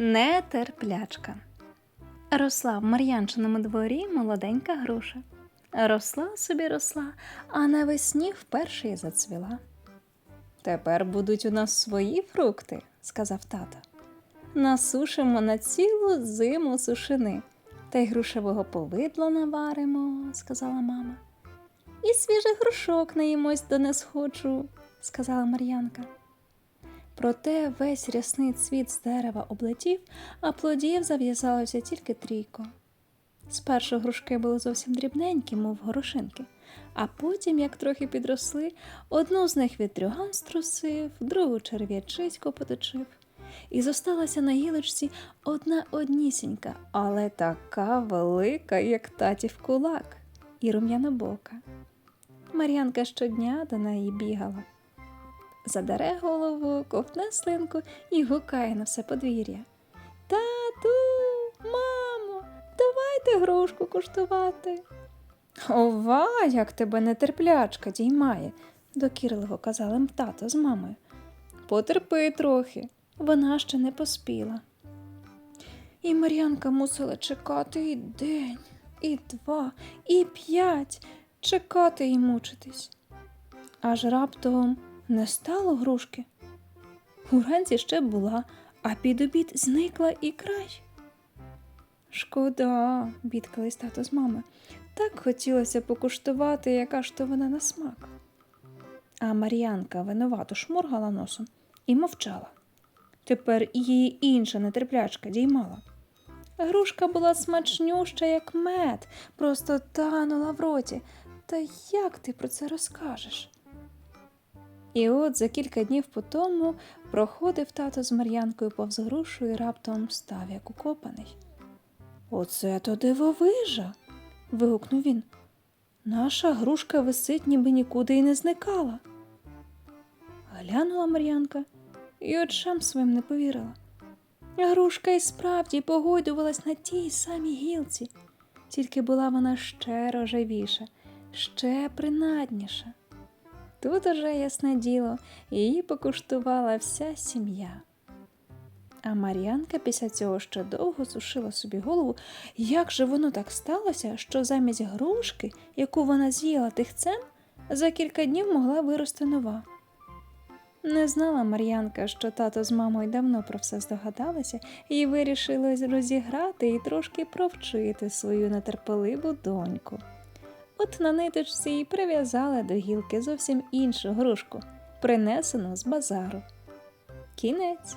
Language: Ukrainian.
Нетерплячка. Росла в Мар'янчиному дворі молоденька груша. Росла собі росла, а навесні вперше й зацвіла. Тепер будуть у нас свої фрукти, сказав тато. Насушимо на цілу зиму сушини, та й грушевого повидла наваримо, сказала мама. І свіжих грушок наїмось до не схочу, сказала Мар'янка. Проте весь рясний цвіт з дерева облетів, а плодів зав'язалося тільки трійко. Спершу грушки були зовсім дрібненькі, мов горошинки, а потім, як трохи підросли, одну з них вітрюган струсив, другу черв'ячисько поточив. І зосталася на гілочці одна однісінька, але така велика, як татів кулак, і рум'янобока. Мар'янка щодня до неї бігала задере голову, ковтне слинку і гукає на все подвір'я. Тату, мамо, давайте грушку куштувати. Ова, як тебе нетерплячка діймає, докірливо казали тато з мамою. Потерпи трохи, вона ще не поспіла. І Мар'янка мусила чекати і день, і два, і п'ять, чекати і мучитись. Аж раптом не стало грушки. Уранці ще була, а під обід зникла і край. Шкода, бідкались тато з мами. Так хотілося покуштувати, яка ж то вона на смак. А Мар'янка винувато шмургала носом і мовчала. Тепер її інша нетерплячка діймала. Грушка була смачнюща, як мед, просто танула в роті. Та як ти про це розкажеш? І от за кілька днів по тому проходив тато з Мар'янкою повз грушу і раптом став як укопаний. Оце то дивовижа. вигукнув він. Наша грушка висить, ніби нікуди й не зникала. Глянула Мар'янка і очам своїм не повірила. Грушка і справді погойдувалась на тій самій гілці, тільки була вона ще рожевіша, ще принадніша. Тут уже, ясне діло, її покуштувала вся сім'я. А Мар'янка після цього ще довго сушила собі голову, як же воно так сталося, що замість грушки, яку вона з'їла тихцем, за кілька днів могла вирости нова. Не знала Мар'янка, що тато з мамою давно про все здогадалися і вирішили розіграти і трошки провчити свою нетерпеливу доньку. От на ниточці й прив'язали до гілки зовсім іншу грушку, принесену з базару. Кінець.